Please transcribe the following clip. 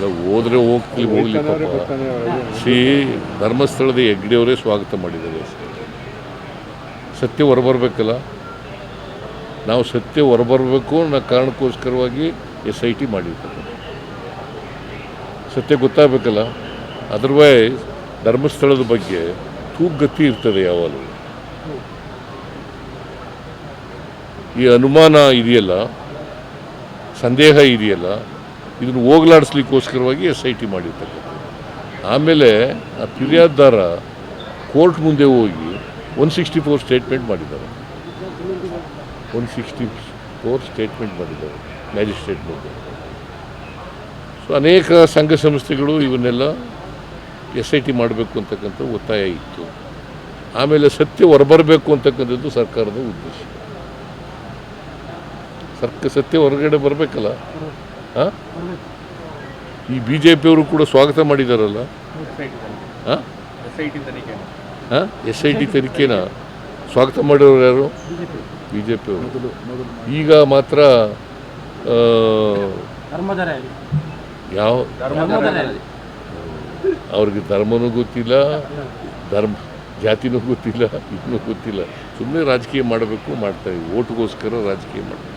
ಎಲ್ಲ ಹೋದ್ರೆ ಹೋಗ್ಲಿ ಹೋಗ್ಲಿ ಸಿ ಶ್ರೀ ಧರ್ಮಸ್ಥಳದ ಹೆಗ್ಡೆಯವರೇ ಸ್ವಾಗತ ಮಾಡಿದ್ದಾರೆ ಸತ್ಯ ಹೊರಬರ್ಬೇಕಲ್ಲ? ನಾವು ಸತ್ಯ ಹೊರಬರಬೇಕು ಅನ್ನೋ ಕಾರಣಕ್ಕೋಸ್ಕರವಾಗಿ ಎಸ್ ಐ ಟಿ ಮಾಡಿರ್ತಾರೆ. ಸತ್ಯ ಗೊತ್ತಾಗಬೇಕಲ್ಲ? ಅದರ್ವೈಸ್ ಧರ್ಮಸ್ಥಳದ ಬಗ್ಗೆ ತೂಗತಿ ಇರ್ತದೆ ಯಾವಾಗಲೂ. ಈ ಅನುಮಾನ ಇದೆಯಲ್ಲ? ಸಂದೇಹ ಇದೆಯಲ್ಲ? ಇದನ್ನು ಹೋಗ್ಲಾಡಿಸ್ಲಿಕ್ಕೋಸ್ಕರವಾಗಿ ಎಸ್ ಐ ಟಿ ಮಾಡಿರ್ತಕ್ಕಂಥ ಆಮೇಲೆ ಆ ಫಿರ್ಯಾದಾರ ಕೋರ್ಟ್ ಮುಂದೆ ಹೋಗಿ ಒನ್ ಸಿಕ್ಸ್ಟಿ ಫೋರ್ ಸ್ಟೇಟ್ಮೆಂಟ್ ಮಾಡಿದ್ದಾರೆ. ಒನ್ ಸಿಕ್ಸ್ಟಿ ಫೋರ್ ಸ್ಟೇಟ್ಮೆಂಟ್ ಮಾಡಿದ್ದಾರೆ ಮ್ಯಾಜಿಸ್ಟ್ರೇಟ್ ಮುಂದೆ. ಸೊ ಅನೇಕ ಸಂಘ ಸಂಸ್ಥೆಗಳು ಇವನ್ನೆಲ್ಲ ಎಸ್ ಐ ಟಿ ಮಾಡಬೇಕು ಅಂತಕ್ಕಂಥ ಒತ್ತಾಯ ಇತ್ತು. ಆಮೇಲೆ ಸತ್ಯ ಹೊರಬರಬೇಕು ಅಂತಕ್ಕಂಥದ್ದು ಸರ್ಕಾರದ ಉದ್ದೇಶ. ಸರ್ಕ, ಸತ್ಯ ಹೊರಗಡೆ ಬರಬೇಕಲ್ಲ? ಈ ಬಿ ಜೆ ಪಿಯವರು ಕೂಡ ಸ್ವಾಗತ ಮಾಡಿದಾರಲ್ಲ? ಎಸ್ ಐ ಟಿ ತನಿಖೆನ ಸ್ವಾಗತ ಮಾಡಿರೋರು ಯಾರು? ಬಿ ಜೆ ಪಿಯವರು ಈಗ ಮಾತ್ರ ಯಾವ? ಅವ್ರಿಗೆ ಧರ್ಮನೂ ಗೊತ್ತಿಲ್ಲ, ಧರ್ಮ, ಜಾತಿನೂ ಗೊತ್ತಿಲ್ಲ ಇನ್ನೂ ಗೊತ್ತಿಲ್ಲ. ಸುಮ್ಮನೆ ರಾಜಕೀಯ ಮಾಡಬೇಕು, ಮಾಡ್ತಾ ಇದ್ದೀವಿ ಓಟ್ಗೋಸ್ಕರ ರಾಜಕೀಯ ಮಾಡಬೇಕು.